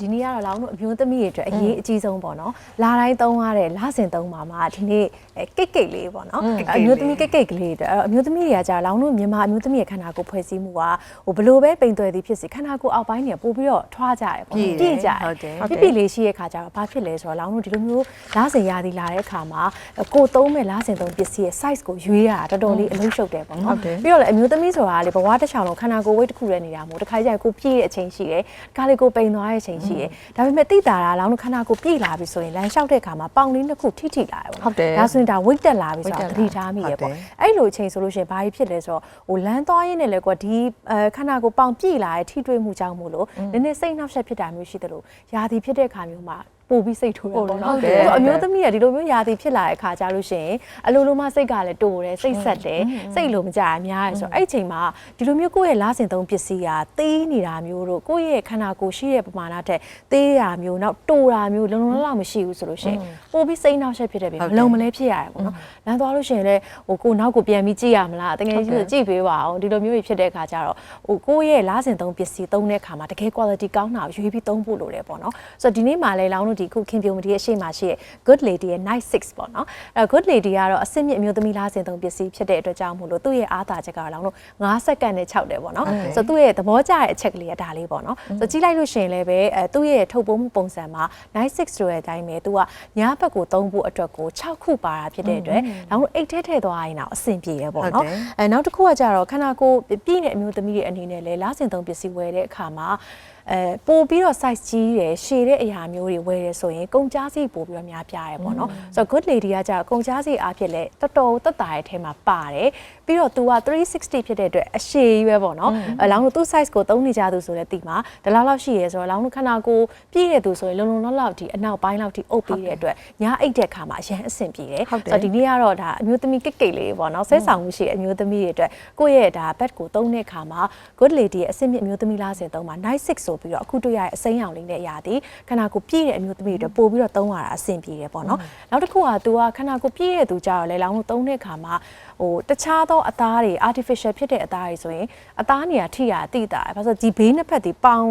ဒီနေ့ကတော့လောင်းတို့အမျိုးသမီးတွေအတွက်အရေးအကြီးဆုံးပေါ့နော်လာတိုင်းသုံးရတဲ့လစဉ်သုံးပါမှာဒီနေ့အဲကိတ်ကိတ်လေးပေါ့နော်အမျိုးသမီးကိတ်ကိတ်ကလေးတွေအဲ့တော့အမျိုးသမီးတွေကကြာလောင်းတို့မြန်မာအမျိုးသမီးရဲ့ခန္ဓာကိုယ်ဖွဲ့စည်းမှုကဟိုဘလို့ပဲပိန်သွဲသည်ဖြစ်စေခန္ဓာကိုယ်အောက်ပိုင်းတွေကပို့ပြီးတော့ထွားကြတယ်ပေါ့နော်ပြည့်ကြတယ်ဟုတ်တယ်ပြည့်ပြည့်လေးရှိရဲ့ခါကျတော့ဘာဖြစ်လဲဆိုတော့လောင်းတို့ဒီလိုမျိုးလစဉ်ရာသီလာတဲ့အခါမှာကိုယ်သုံးမဲ့လစဉ်သုံးပစ္စည်းရဲ့ size ကိုရွေးရတာတော်တော်လေးအလုံးရှုပ်တယ်ပေါ့နော်ပြီးတော့လည်းအမျိုးသမီးဆိုတာလေဘဝတစ်ချောင်းလုံးခန္ဓာကိုယ်ဝိတ်တစ်ခုတည်းနေတာမဟုတ်တစ်ခါကျရင်ကိုပြည့်တဲ့အချိန်ရှိတယ်တစ်ခါလေကိုပိန်သွားတဲ့အချိန်ရှိတယ်ဒါပေမဲ့တိတာတာလောင်းတို့ခန္ဓာကိုယ်ပြည့်လာပြီဆိုရင်လမ်းလျှောက်တဲ့အခါမှာပေါင်လေးနှစ်ခုထိထိလာတယ်ပေါ့ဟုတ်တယ်ဒါဆိုရင်ဒါဝိတ်တက်လာပြီဆိုတာ weight သတက်လာတိထားမိရဟုတ်ပေါ့တယ်အဲ့လိုအချိန်ဆိုလို့ရှိရင်ဘာကြီးဖြစ်လဲဆိုတော့ဟိုလမ်းသွားရင်းနဲ့လေကွာဒီအဲခန္ဓာကိုယ်ပေါင်ပြည့်လာတဲ့ထိတွေ့မှုကြောင့်မို့လို့နည်းနည်းစိတ်နှောက်ယှက်ဖြစ်တာမျိုးရှိတယ်လို့ယာတီဖြစ်တဲ့အခါမျိုးမှာ ပို့ပြီးစိတ်ထိုးရပေါ့နော်ဟုတ်တယ်ဆိုတော့အမျိုးသမီးကဒီလိုမျိုးယာတီဖြစ်လာတဲ့အခါကြလို့ရှိရင်အလိုလိုမှစိတ်ကလည်းတိုးတယ်စိတ်ဆက်တယ်စိတ်လိုမကြအများရယ်ဆိုတော့အဲ့ဒီအချိန်မှာဒီလိုမျိုးကိုယ့်ရဲ့လားစင်သုံးပစ္စည်းကသေးနေတာမျိုးတို့ကိုယ့်ရဲ့ခန္ဓာကိုယ်ရှိတဲ့ပမာဏထက်သေးတာမျိုးနောက်တိုးတာမျိုးလုံလုံလောက်လောက်မရှိဘူးဆိုလို့ရှိရင်ပို့ပြီးစိတ်နှောက်ယှက်ဖြစ်တဲ့ပြင်မလုံမလဲဖြစ်ရတယ်ပေါ့နော်လမ်းသွားလို့ရှိရင်လည်းဟိုကိုယ်နောက်ကိုပြန်ပြီးကြည့်ရမလားတကယ်ကြီးဆိုကြည့်ပေးပါအောင်ဒီလိုမျိုးကြီးဖြစ်တဲ့အခါကျတော့ဟိုကိုယ့်ရဲ့လားစင်သုံးပစ္စည်းသုံးတဲ့အခါမှာတကယ် quality ကောင်းတာကိုရွေးပြီးသုံးဖို့လိုတယ်ပေါ့နော်ဆိုတော့ဒီနေ့မှလည်းလောင်းတို့ဒီခုခင်ပြုံမတီရဲ့ရှေ့မှာရှိရဲ့ good lady ရဲ့ night 6ပေါ့နော်အဲ good lady ကတော့အစစ်မြစ်အမျိုးသမီးလားစင်သုံးပစ္စည်းဖြစ်တဲ့အတွက်ကြောင့်မို့လို့သူ့ရဲ့အားသာချက်ကတော့လောင်းတို့9စက္ကန့်နဲ့6တယ်ပေါ့နော်ဆိုတော့သူ့ရဲ့သဘောကျတဲ့အချက်ကလေးကဒါလေးပေါ့နော်ဆိုတော့ကြည့်လိုက်လို့ရှိရင်လည်းပဲအဲသူ့ရဲ့ထုတ်ပိုးမှုပုံစံမှာ night 6ဆိုတဲ့အတိုင်းပဲသူကညဘက်ကိုသုံးဖို့အတွက်ကို6ခုပါတာဖြစ်တဲ့အတွက်လောင်းတို့အိတ်ထဲထည့်သွားရင်တော့အဆင်ပြေရပေါ့နော်ဟုတ်တယ်အဲနောက်တစ်ခုကကြတော့ခန္ဓာကိုယ်ပြည့်တဲ့အမျိုးသမီးတွေအနေနဲ့လဲလားစင်သုံးပစ္စည်းဝယ်တဲ့အခါမှာအဲပို့ပြီးတော့ size ကြီးတယ်ရှည်တဲ့အရာမျိုးတွေဝယ်ရဆိုရင်ကုန်ကြမ်းစိပို့ပြီးတော့များပြားရယ်ပေါ့နော်ဆိုတော့ good lady ကကြတော့ကုန်ကြမ်းစိအားဖြင့်လဲတော်တော်တက်တာရဲ့ထဲမှာပါတယ် ပြီးတော့ तू က360ဖြစ်တဲ့အတွက်အရှည်ကြီးပဲပေါ့နော်အလောင်းတို့သူ့ size ကိုသုံးနေကြသူဆိုလဲတိမှာဒီလောက်လောက်ရှိရဲဆိုတော့လောင်းတို့ခန္ဓာကိုယ်ပြည့်တဲ့သူဆိုရင်လုံလုံလောက်လောက်ဒီအနောက်ပိုင်းလောက်ထိအုပ်ပြီးတဲ့အတွက်ညာအိတ်တဲ့ခါမှာအရင်အဆင်ပြေတယ်ဟုတ်တယ်ဆိုတော့ဒီနေ့ကတော့ဒါအမျိုးသမီးကိတ်ကိတ်လေးပေါ့နော်ဆဲဆောင်မှုရှိတဲ့အမျိုးသမီးတွေအတွက်ကိုယ့်ရဲ့ဒါဘက်ကိုသုံးတဲ့ခါမှာ good lady ရဲ့အဆင့်မြင့်အမျိုးသမီးလားစင်သုံးမှာ night six ဆိုပြီးတော့အခုတွေ့ရတဲ့အစိမ်းရောင်လေးနဲ့အရာဒီခန္ဓာကိုယ်ပြည့်တဲ့အမျိုးသမီးတွေအတွက်ပို့ပြီးတော့သုံးရတာအဆင်ပြေတယ်ပေါ့နော်နောက်တစ်ခုက तू ကခန္ဓာကိုယ်ပြည့်တဲ့သူကြတော့လေလောင်းလို့သုံးတဲ့ခါမှာဟိုတခြားသောအသားတွေ artificial ဖြစ်တဲ့အသားတွေဆိုရင်အသားနေရာထိရအတိတာဘာလို့လဲဆိုတော့ဒီဘေးနှစ်ဖက်ဒီပေါင်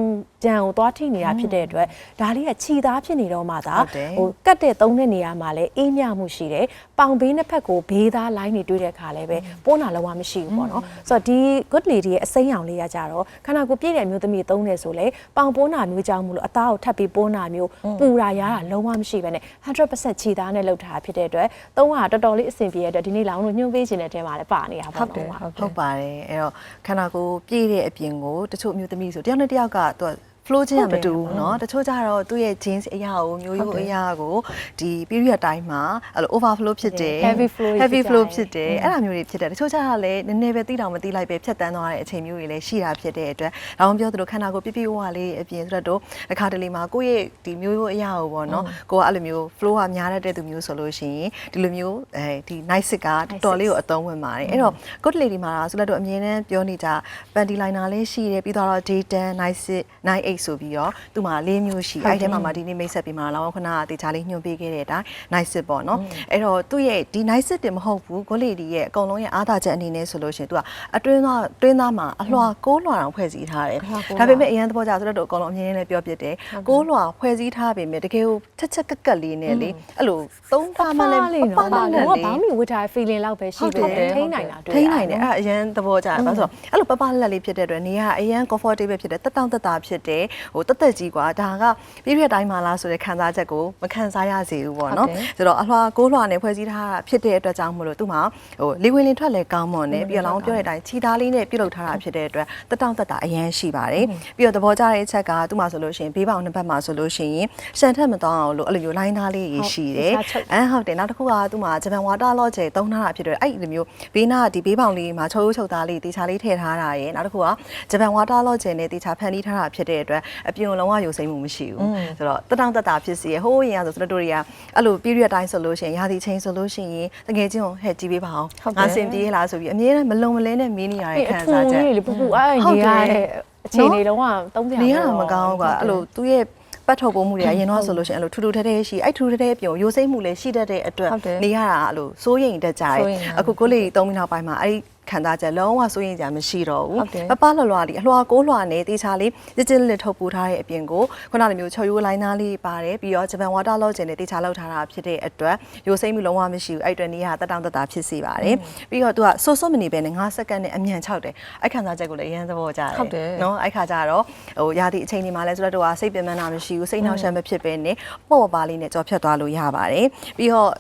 ကြံကိုသွားထိနေတာဖြစ်တဲ့အတွက်ဒါလေးကခြီသားဖြစ်နေတော့မှသာဟုတ်တယ်ဟိုကတ်တဲ့သုံးတဲ့နေရာမှာလည်းအေးမြမှုရှိတယ်။ပေါင်ဘေးနှစ်ဖက်ကိုဘေးသားလိုင်းတွေတွေ့တဲ့အခါလည်းပဲပိုးနာလုံးဝမရှိဘူးပေါ့နော်။ဆိုတော့ဒီ good lady ရဲ့အစိမ်းရောင်လေးကကြတော့ခန္ဓာကိုယ်ပြည့်တဲ့အမျိုးသမီးသုံးတယ်ဆိုလေပေါင်ပိုးနာမျိုးကြောင့်မလို့အသားကိုထပ်ပြီးပိုးနာမျိုးပူတာရတာလုံးဝမရှိဘဲနဲ့100%ခြေသားနဲ့လှုပ်ထားတာဖြစ်တဲ့အတွက်သုံးကတော်တော်လေးအဆင်ပြေတဲ့အတွက်ဒီနေ့လောင်းလို့ညှို့ပေးခြင်းတဲ့တဲမှာလည်းပါနေတာပေါ့ဟုတ်တယ်နော်ဟုတ်ပါတယ်အဲ့တော့ခန္ဓာကိုယ်ပြည့်တဲ့အပြင်ကိုတချို့အမျိုးသမီးဆိုတယောက်နဲ့တယောက်ကသူက flow ချင်းကမတူဘူးเนาะတချို့ကျတော့သူ့ရဲ့ jeans အရာကိုမျိုးရိုးအရာကိုဒီ period တိုင်းမှာအဲ့လို overflow ဖြစ်တယ် heavy flow ကြီး heavy ဖြစ်ကြ flow တယ် ဖြစ်တယ်အဲ့လိုမျိုးတွေဖြစ်တယ်တချို့ကျတော့လည်းနည်းနည်းပဲတိတောင်မတိလိုက်ပဲဖြတ်တန်းသွားတဲ့အချိန်မျိုးတွေလည်းရှိတာဖြစ်တဲ့အတွက်ဒါမှပြောသလိုခန္ဓာကိုယ်ပြည့်ပြည့်ဝဝလေးအပြင်ဆိုတော့တစ်ခါတလေမှာကိုယ့်ရဲ့ဒီမျိုးရိုးအရာကိုပေါ့เนาะကိုကအဲ့လိုမျိုး flow ကများတတ်တဲ့သူမျိုးဆိုလို့ရှိရင်ဒီလိုမျိုးအဲဒီ night sit ကတော်တော်လေးကိုအသုံးဝင်ပါတယ်အဲ့တော့ good lady မှာဆိုတော့အမြင်နဲ့ပြောနေကြ panty liner လေးရှိတယ်ပြီးတော့ day 10 night sit night 8 ဆိုပြီးတော့သူ့မှာလေးမျိုးရှိအဲ့ဒီထဲမှာမှဒီနေ့မိတ်ဆက်ပြီးမှလောင်းခဏတေချာလေးညွှန်ပေးခဲ့တဲ့အတိုင်း night sit ပေါ့နော်အဲ့တော့သူ့ရဲ့ဒီ night sit တင်မဟုတ်ဘူး good lady ရဲ့အကုန်လုံးရဲ့အားသာချက်အနေနဲ့ဆိုလို့ရှိရင်သူကအတွင်းသားတွင်းသားမှာအလွှာကိုးလွှာအောင်ဖွဲ့စည်းထားတယ်ဒါပေမဲ့အရန်သဘောကျဆိုတော့အကုန်လုံးအမြင်နဲ့လည်းပြောပြတယ်ကိုးလွှာဖွဲ့စည်းထားပေမဲ့တကယ်ကိုချက်ချက်ကက်ကက်လေးနဲ့လေအဲ့လိုသုံးထားမှလည်းလေးပနော်ပဘာနဲ့လို့လေဘာမှဝတ်ထား feeling လောက်ပဲရှိဟုတ်တယ်တယ်ထိန်းနိုင်တာတွေ့ထိန်းနိုင်တယ်အဲ့ဒါအရန်သဘောကျတယ်ဘာလို့ဆိုတော့အဲ့လိုပပလက်လေးဖြစ်တဲ့အတွက်နေရအရန် comfortable ဖြစ်တယ်တက်တောင့်တက်တာဖြစ်တယ်ဟိုတက်တက်ကြီးကွာဒါကပြည့်ပြည့်တိုင်းမှာလားဆိုတဲ့ခံစားချက်ကိုမခံစားရစေဘူးပေါ့နော်ဆိုတော့အလွှာကိုးလွှာနဲ့ဖွဲ့စည်းထားတာဖြစ်တဲ့အတွက်ကြောင့်မို့လို့သူ့မှာဟိုလေဝင်လင်ထွက်လဲကောင်းမွန်တယ်ပြီးတော့လောင်းပြောတဲ့အတိုင်းခြေသားလေးနဲ့ပြုတ်လုပ်ထားတာဖြစ်တဲ့အတွက်တက်တောင့်တက်တာအရန်ရှိပါတယ်ပြီးတော့သဘောကျတဲ့အချက်ကသူ့မှာဆိုလို့ရှိရင်ဘေးပေါင်နှစ်ဘက်မှာဆိုလို့ရှိရင်ရှန်ထက်မတောင်းအောင်လို့အဲ့လိုမျိုးလိုင်းသားလေးကြီးရှိတယ်အမ်ဟုတ်တယ်နောက်တစ်ခုကသူ့မှာဂျပန်ဝါတာလော့ချေသုံးထားတာဖြစ်တဲ့အဲ့ဒီလိုမျိုးဘေးနားဒီဘေးပေါင်လေးမှာချိုးချိုးချုပ်သားလေးတေချာလေးထည့်ထားတာရယ်နောက်တစ်ခုကဂျပန်ဝါတာလော့ချေနဲ့တေချာဖန်တီးထားတာဖြစ်တဲ့အတွက်အပြင်လုံးဝယိုစိမ့်မှုမရှိဘူးဆိုတော့တတောင့်တတာဖြစ်စီရဟိုးရင်ကဆိုစတော်တို့တွေကအဲ့လို period တိုင်းဆိုလို့ရှိရင်ရာသီချိန်ဆိုလို့ရှိရင်တကယ်ချင်းဟဲ့ကြည့်ပေးပါအောင်ငါစင်ပြေးလားဆိုပြီးအမြဲတမ်းမလုံမလဲနဲ့မင်းနေရတဲ့ခံစားချက်လေးလေပူပူအဲ့ဟုတ်နေတယ်ရတဲ့အခြေအနေလုံးဝသုံးပြနေရတာမကောင်းဘူးကွာအဲ့လိုသူ့ရဲ့ပတ်ထုတ်ပုံမှုတွေကအရင်တော့ဆိုလို့ရှိရင်အဲ့လိုထူထူထဲထဲရှိအဲ့ထူထူထဲထဲပြုံရိုစိမ့်မှုလည်းရှိတတ်တဲ့အတွက်ဟုတ်တယ်နေရတာအဲ့လိုစိုးရိမ်တတ်ကြတယ်စိုးရိမ်တာအခုကိုလေးသုံးမိနောက်ပိုင်းမှာအဲ့ဒီ ခံစားချက်လုံးဝစိုးရင်ကြမရှိတော့ဘူးဟုတ်တယ်ပပလွားလွားလေးအလွှာကိုးလွှာနဲ့တေချာလေးကြစ်ကြစ်လေးထုတ်ပူထားတဲ့အပြင်ကိုခုနလိုမျိုးချော်ရိုးလိုင်းသားလေးပါတယ်ပြီးတော့ဂျပန်ဝါတာလော့ဂျင်နဲ့တေချာလောက်ထားတာဖြစ်တဲ့အတွက်ရိုးစိမ့်မှုလုံးဝမရှိဘူးအဲ့အတွက်နေရတက်တောင့်တက်တာဖြစ်စေပါတယ်ပြီးတော့သူကဆိုးဆိုးမနေပဲနဲ့9စက္ကန့်နဲ့အမြန်6တယ်အဲ့ခံစားချက်ကိုလည်းအရင်သဘောကျတယ်ဟုတ်တယ်နော်အဲ့ခါကျတော့ဟိုရာသီအချိန်ဒီမှာလဲဆိုတော့သူကစိတ်ပင်ပန်းတာမရှိဘူးစိတ်နှောက်ယှက်မဖြစ်ပဲနဲ့ပေါ့ပါလေးနဲ့ကြော်ဖြတ်သွားလို့ရပါတယ်ပြီးတော့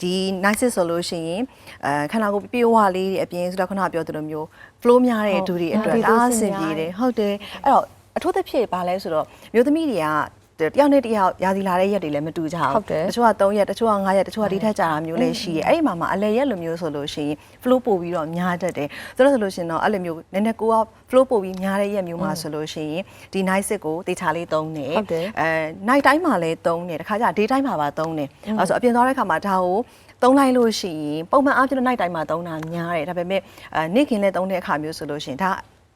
ဒီ nice ဆိုလို့ရှိရင်အဲခန္ဓာကိုယ်ပြေဝလေးတွေအပြင်ဆိုတော့ခုနကပြောသလိုမျိုး flow များတဲ့ဒူတွေအတွက်ဟုတ်ဒါဒီအဆင်ပြေတယ်ဟုတ်တယ်အဲ့တော့အထူးသဖြင့်ဘာလဲဆိုတော့မျိုးသမီးတွေက တယောက်နဲ့တယောက်ရာသီလာတဲ့ရက်တွေလည်းမတူကြဟုတ်တယ်ဘူးတချို့က3ရက်တချို့က5ရက်တချို့ကဒီထက်ကြာတာမျိုးလည်းရှိတယ်အဲ့ဒီမှာမှအလဲရက်လိုမျိုးဆိုလို့ရှိရင် flow ပို့ပြီးတော့များတတ်တယ်ဆိုတော့ဆိုလို့ရှိရင်တော့အဲ့လိုမျိုးနည်းနည်းကိုက flow ပို့ပြီးများတဲ့ရက်မျိုးမှာဆိုလို့ရှိရင်ဒီ night sit ကိုတေချာလေးသုံးတယ်ဟုတ်တယ်အဲ night တိုင်းမှာလည်းသုံးတယ်တခါကျ day တိုင်းမှာပါသုံးတယ်အဲ့ဆိုအပြင်သွားတဲ့ခါမှာဒါကိုသုံးလိုက်လို့ရှိရင်ပုံမှန်အားဖြင့်တော့ night တိုင်းမှာသုံးတာများတယ်ဒါပေမဲ့အဲနေ့ခင်းလည်းသုံးတဲ့အခါမျိုးဆိုလို့ရှိရင်ဒါ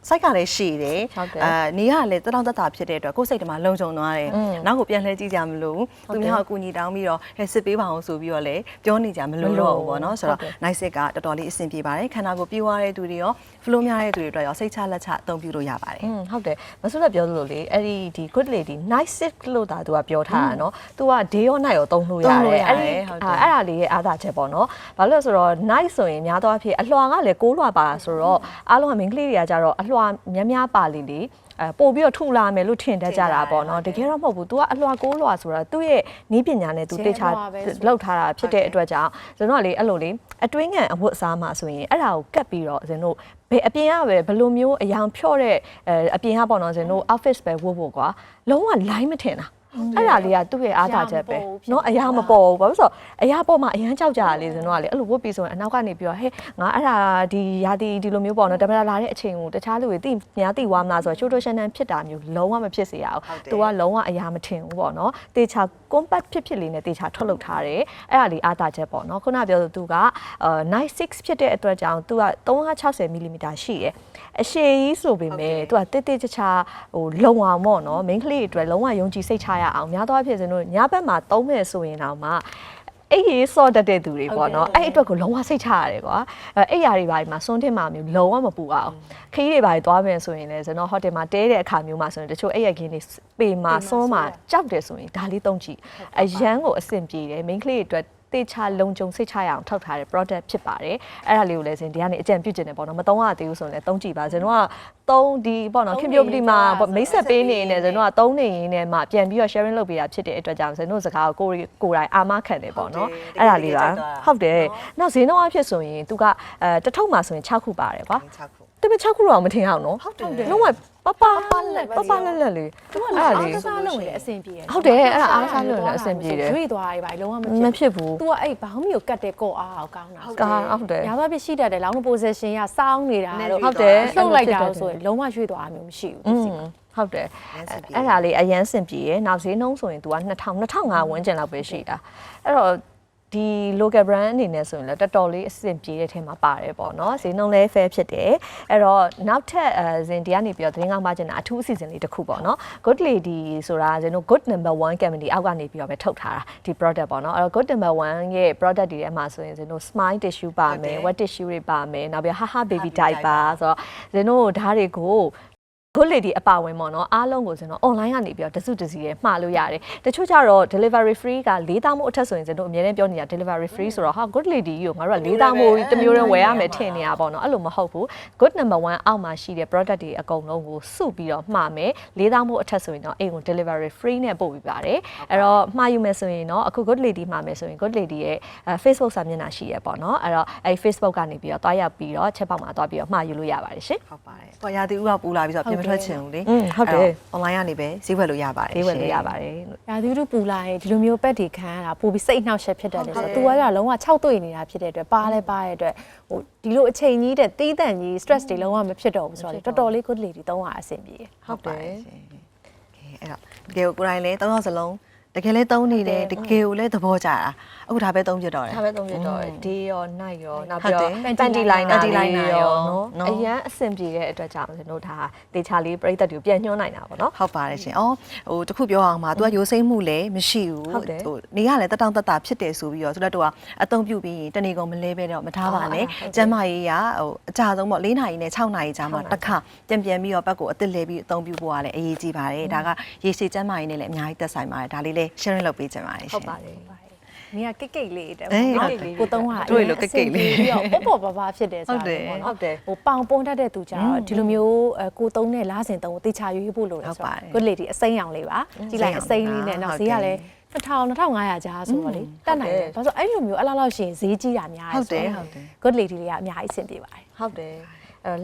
စိုက်ကလည်းရှိတယ်အာနေရလည်းတတောင်တတာဖြစ်တဲ့အတွက်ကိုယ်စိတ်တမှာလုံခြုံသွားတယ်နောက်ကိုပြန်လှည့်ကြည့်ကြမလို့သူများအကူအညီတောင်းပြီးတော့ဟဲ့စစ်ပေးပါအောင်ဆိုပြီးတော့လည်းပြောနေကြမလို့တော့ဘူးပေါ့နော်ဆိုတော့ night sit ကတော်တော်လေးအဆင်ပြေပါတယ်ခန္ဓာကိုယ်ပြေးသွားတဲ့သူတွေရော flow များတဲ့သူတွေအတွက်ရောစိတ်ချလက်ချအသုံးပြုလို့ရပါတယ်ဟုတ်တယ်မဆုလက်ပြောလို့လေအဲ့ဒီဒီ good lady night sit လို့သာသူကပြောထားတာနော်သူက day or night ရောသုံးလို့ရတယ်အဲ့ဒီအဲ့ဒါလေးရဲ့အားသာချက်ပေါ့နော်ဘာလို့လဲဆိုတော့ night ဆိုရင်များသောအားဖြင့်အလွှာကလည်း6လွှာပါဆိုတော့အားလုံးကမိန်းကလေးတွေကကြတော့လွှာများများပါလေလေအဲပို့ပြီးတော့ထူလာမယ်လို့ထင်တတ်ကြတာပေါ့နော်တကယ်တော့မဟုတ်ဘူး तू ကအလွှာကိုးလွှာဆိုတာသူ့ရဲ့နီးပညာနဲ့ तू တေချာကျဲလွှာပဲဆိုလောက်ထားတာဖြစ်တဲ့အတွက်ကြောင့်ကျွန်တော်ကလေအဲ့လိုလေအတွင်းငံအဝတ်အစားမှာဆိုရင်အဲ့ဒါကိုကတ်ပြီးတော့ကျွန်တော်ဘယ်အပြင်ကပဲဘယ်လိုမျိုးအယောင်ဖြော့တဲ့အဲအပြင်ကပေါ့နော်ကျွန်တော် office ပဲဝတ်ဖို့ကွာလုံးဝ line မထင်တာ အဲ့ဒါလေးကသူ့ရဲ့အားသာချက်ပဲเนาะအရာမပေါ်ဘူးဘာလို့ဆိုတော့အရာပေါ်မှာအရန်ကြောက်ကြတာလေကျွန်တော်ကလေအဲ့လိုဝတ်ပြီးဆိုရင်အနောက်ကနေပြီးတော့ဟဲ့ငါအဲ့ဒါဒီရာသီဒီလိုမျိုးပေါ့နော်တမလာလာတဲ့အချိန်ကိုတခြားလူတွေသိများသိသွားမလားဆိုတော့ချိုးချိုးရှန်းရှန်းဖြစ်တာမျိုးလုံးဝမဖြစ်စေရအောင် ဟုတ်တယ် သူကလုံးဝအရာမထင်ဘူးပေါ့နော်တေချာ compact ဖြစ်ဖြစ်လေးနဲ့တေချာထုတ်လုပ်ထားတယ်အဲ့ဒါလေးအားသာချက်ပေါ့နော်ခုနပြောသူသူကအာ night 6ဖြစ်တဲ့အတွက်ကြောင့်သူက360 mm ရှိတယ်အရှည်ကြီးဆိုပေမဲ့သူကတိတိကျကျဟိုလုံအောင်ပေါ့နော် main ကလေးတွေအတွက်လုံးဝယုံကြည်စိတ်ချရ ရအောင်များသောအားဖြင့်ကျွန်တော်ညဘက်မှာသုံးမယ်ဆိုရင်တော့မှအဲ့ဒီစော့တတ်တဲ့သူတွေပေါ့နော်အဲ့အတွက်ကိုလုံးဝစိတ်ချရတယ်ကွာအဲ့အဲ့ຢာတွေဘာတွေမှာစွန့်တင်မှာမျိုးလုံးဝမပူအောင်ခရီးတွေဘာတွေသွားမယ်ဆိုရင်လည်းကျွန်တော်ဟိုတယ်မှာတဲတဲ့အခါမျိုးမှာဆိုရင်တချို့အဲ့ရခင်းတွေပေမှာစွန့်မှာကြောက်တယ်ဆိုရင်ဒါလေးသုံးကြည့်အရန်ကိုအဆင်ပြေတယ် main ကလေးတွေအတွက် တေချာလုံခြုံစိတ်ချရအောင်ထောက်ထားတဲ့ product ဖြစ်ပါတယ်အဲ့ဒါလေးကိုလည်းစင်ဒီကနေအကြံပြုချင်တယ်ပေါ့နော်မသုံးရသေးဘူးဆိုရင်လည်းသုံးကြည့်ပါကျွန်တော်ကသုံးဒီပေါ့နော်ခင်ဗျိုပတိမှာမိတ်ဆက်ပေးနေနေကျွန်တော်ကသုံးနေရင်းနဲ့မှပြန်ပြီးတော့ sharing လုပ်ပေးတာဖြစ်တဲ့အတွက်ကြောင့်ကျွန်တော်စကားကိုကိုယ်ကိုယ်တိုင်အာမခံတယ်ပေါ့နော်ဟုတ်တယ်အဲ့ဒါလေးပါတကယ်ကြိုက်သွားတာဟုတ်တယ်နောက်ဈေးနှုန်းအဖြစ်ဆိုရင်သူကအဲတစ်ထုပ်မှာဆိုရင်6ခုပါတယ်ကွာ6ခုတမ6ခုတော့မထင်အောင်နော်ဟုတ်တယ်လုံးဝ ပပ ပလက်ပဲ ပပလက်လက်လေး သူက အဲ့ လည်း ဒါ အား လေး ကစားလုပ်နေတဲ့အဆင်ပြေတယ် ဟုတ်တယ်အဲ့ဒါအားကစားလုပ်နေတဲ့အဆင်ပြေတယ် ရွေ့သွားရပါလုံးဝမ မ ဖြစ် ဖြစ်ဘူး သူကအဲ့ဘောင်းမီကိုကတ်တဲ့ကော့အားအောင်ကောင်းတာ ကာဟုတ်တယ် ညာဘက်ပြရှိတတ်တယ်လောင်း position ရစောင်းနေတာတော့ ဟုတ်တယ် လှုပ်လိုက်တာလို့ဆိုရင်လုံးဝရွှေ့သွားတာမျိုးမရှိဘူး อื ဒီစီ ม မှာ ဟုတ်တယ် ရမ်းစင်ပြေ အဲ့ဒါလေးအရန်စင်ပြေရယ်နောက်ဈေးနှုန်းဆိုရင် तू က2000 2005ဝန်းကျင်လောက်ပဲရှိတာအဲ့တော့ ဒီ local brand အနေနဲ့ဆိုရင်လည်းတော်တော်လေးအဆင်ပြေတဲ့ထဲမှာပါတယ်ပေါ့နော်ဈေးနှုန်းလည်း fair ဖြစ်တယ်အဲ့တော့နောက်ထပ်အဲဇင်ဒီကနေပြီးတော့သတင်းကောင်းပါချင်တာအထူးအစီအစဉ်လေးတစ်ခုပေါ့နော် good lady ဆိုတာဇင်တို့ good number 1 company အောက်ကနေပြီးတော့ပဲထုတ်ထားတာဒီ product ပေါ့နော်အဲ့တော့ good number 1ရဲ့ product တွေထဲမှာဆိုရင်ဇင်တို့ smile tissue ပါမယ် wet tissue တွေပါမယ်နောက်ပြီး haha baby diaper ဆိုတော့ဇင်တို့ဓာတ်တွေကို good lady အပါဝင်ပေါ့နော်အားလုံးကိုကျွန်တော် online ကနေပြီးတော့တစုတစည်းရမှားလို့ရတယ်တချို့ကျတော့ delivery free က၄တောင်းမို့အထက်ဆိုရင်ကျွန်တော်အများနဲ့ပြောနေတာ delivery free ဆိုတော့ဟာ good lady ကိုငါတို့က၄တောင်းမို့တစ်မျိုးတည်းဝယ်ရမယ်ထင်နေတာပေါ့နော်အဲ့လိုမဟုတ်ဘူး good number 1အောက်မှာရှိတဲ့ product တွေအကုန်လုံးကိုစုပြီးတော့မှားမယ်၄တောင်းမို့အထက်ဆိုရင်တော့အိမ်ကို delivery free နဲ့ပို့ပြီးပါတယ်အဲ့တော့မှားယူမယ်ဆိုရင်တော့အခု good lady မှာမယ်ဆိုရင် good lady ရဲ့အဲ Facebook စာမျက်နှာရှိရပေါ့နော်အဲ့တော့အဲ့ Facebook ကနေပြီးတော့တွားရောက်ပြီးတော့ချက်ပေါက်မှာတွားပြီးတော့မှားယူလို့ရပါတယ်ရှင်ဟုတ်ပါတယ်။ဟောရာသီဥကပူလာပြီးဆိုတော့ပြင်မထွက်ချင်ဘူးလေ อืมဟုတ်တယ် အဲ့တော့ online ကနေပဲဈေးဝယ်လို့ရပါတယ် ဈေးဝယ်လို့ရပါတယ် ရာသီဥတုပူလာရင်ဒီလိုမျိုးပက်တွေခံရတာပိုပြီးစိတ်နှောက်ယှက်ဖြစ်တတ်တယ်ဆိုတော့ तू ကလုံးဝ6တွေ့နေတာဖြစ်တဲ့အတွက်ပါလဲပါတဲ့အတွက်ဟိုဒီလိုအချိန်ကြီးတဲ့တီးတန့်ကြီး stress တွေလုံးဝမဖြစ်တော့ဘူးဆိုတော့လေတော်တော်လေး good lady သုံးရအဆင်ပြေတယ် ဟုတ်တယ် ရှင်။ကဲအဲ့တော့တကယ်ကိုကိုယ်တိုင်လည်းသုံးယောက်စလုံး တကယ်လဲသုံးနေတယ်တကယ်ကိုလည်းသဘောကျတာအခုဒါပဲသုံးပြတော့တယ် ဒါပဲသုံးပြတော့တယ်ဒီရောနိုင်ရောနောက်ဟုတ်ပြီးတယ်တော့ Panty panty liner Panty လေး liner ရောရောနော် နော်အရန်အဆင်ပြေတဲ့အတွက်ကြောင့်ကျွန်တော်ဒါတေချာလေးပြိသက်တွေကိုပြန်ညှိုးနိုင်တာပေါ့နော် ဟုတ်ပါတယ်ရှင်။အော်ဟိုတခုပြောအောင်ပါ။ तू ကရိုးစိမ့်မှုလည်းမရှိဘူးဟုတ်တယ်နေရလည်းတတောင်တတဖြစ်တယ်ဆိုပြီးတော့သူတို့ကအသုံးပြုပြီးရင်တနေကုန်မလဲပဲတော့မထားပါနဲ့ဟုတ်တယ်။ကျမ်းမာရေးရဟိုအကြဆုံးပေါ့၄နာရီနဲ့6နာရီကြာမှဟုတ်ပါတစ်ခါပြန်ပြန်ပြီးတော့ဘက်ကိုအသစ်လဲပြီးအသုံးပြုဖို့ကလည်းအရေးကြီးပါတယ်။ဒါကရေရှည်ကျမ်းမာရေးနဲ့လည်းအများကြီးသက်ဆိုင်ပါတယ်။ဒါလေးလည်း sharing လုပ်ပေးချင်ပါတယ်ရှင်ဟုတ်ပါတယ်နေကကိတ်ကိတ်လေးတဲ့အေးပေါ့ဟုတ်တယ်ကိုသုံးတာတို့လိုကိတ်ကိတ်လေးပြီးတော့ပေါ့ပေါ့ပါပါဖြစ်တယ်ဆိုတာဟုတ်တယ်ပေါ့ဟုနော်တ်တယ်ဟိုပေါင်ပုံတတ်တဲ့သူကြတော့ဒီလိုမျိုးအဲကိုသုံးတဲ့လားစင်သုံးကိုတေချာရွေးဖို့လိုတယ်ဟုတ်ဆိုပါတော့တယ် good lady အစိမ်းရောင်လေးပါကြည့်လိုက်အစိမ်းလေးနဲ့နောက်ဈေးကလည်း1000 2500ကြားဆိုတော့လေတက်နိုင်တယ်ဘာလို့အဲ့လိုမျိုးအလားလောက်ရှင်ဈေးကြီးတာများဟုတ်တယ်ဆိုတော့ဟုတ်တယ် good lady လေးကအများကြီးအဆင်ပြေပါတယ်ဟုတ်တယ်အဲ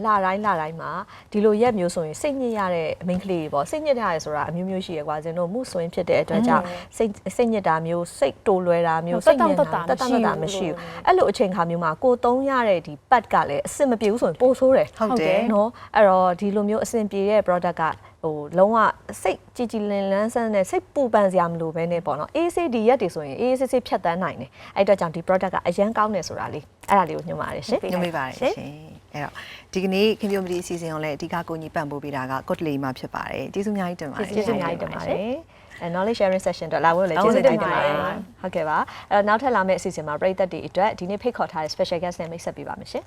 လာတိုင်းလာတိုင်းမှာဒီလိုရက်မျိုးဆိုရင်စိတ်ညစ်ရတဲ့အမိန်းကလေးတွေပေါ့စိတ်ညစ်ရတယ်ဆိုတာအမျိုးမျိုးရှိရကွာကျွန်တော်မှုဆွင်းဖြစ်တဲ့အတွက်ကြောင့်စိတ်စိတ်ညစ်တာမျိုးစိတ်တိုလွယ်တာမျိုးဟုတ်စိတ်ညစ်တာတက်တတက်တတက်မတာတာမမရှိရှိဘူးဘူးအဲ့လိုအချိန်ခါမျိုးမှာကိုသုံးရတဲ့ဒီပတ်ကလည်းအဆင်မပြေဘူးဆိုရင်ပိုဆိုးတယ်ဟုတ်တယ်နော်အဲ့တော့ဒီလိုမျိုးအဆင်ပြေတဲ့ product ကဟိုလုံးဝစိတ်ကြည်ကြည်လင်လန်းဆန်းနဲ့စိတ်ပူပန်စရာမလိုဘဲနဲ့ပေါ့နော် ACD ရက်တွေဆိုရင် ACC ဖြတ်တန်းနိုင်တယ်အဲ့အတွက်ကြောင့်ဒီ product ကအရန်ကောင်းတယ်ဆိုတာလေးအဲ့ဒါလေးကိုညွှန်ပါတယ်ရှင်ညွှန်ပေးပါတယ်ရှင်။ အဲ့တော့ဒီကနေ့ခင်ဗျမဒီအစီအစဉ်ကိုလည်းအဓိကကိုကြီးပံ့ပိုးပေးတာက good lady မှာဖြစ်ပါတယ်။ကျေးဇူးအများကြီးတင်ပါတယ်ကျေးဇူးအများကြီးတင်ပါတယ်အဲ knowledge sharing session အတွက်လာဖို့လည်းဟုတ်ကျေးဇူးတင်ကဲ့ပါတယ်ပါဟုတ်ကဲ့ပါအဲတော့နောက်ထပ်လာမယ့်အစီအစဉ်မှာပရိသတ်တွေအတွက်ဒီနေ့ဖိတ်ခေါ်ထားတဲ့ special guest နဲ့မိတ်ဆက်ပေးပါမယ်ရှင်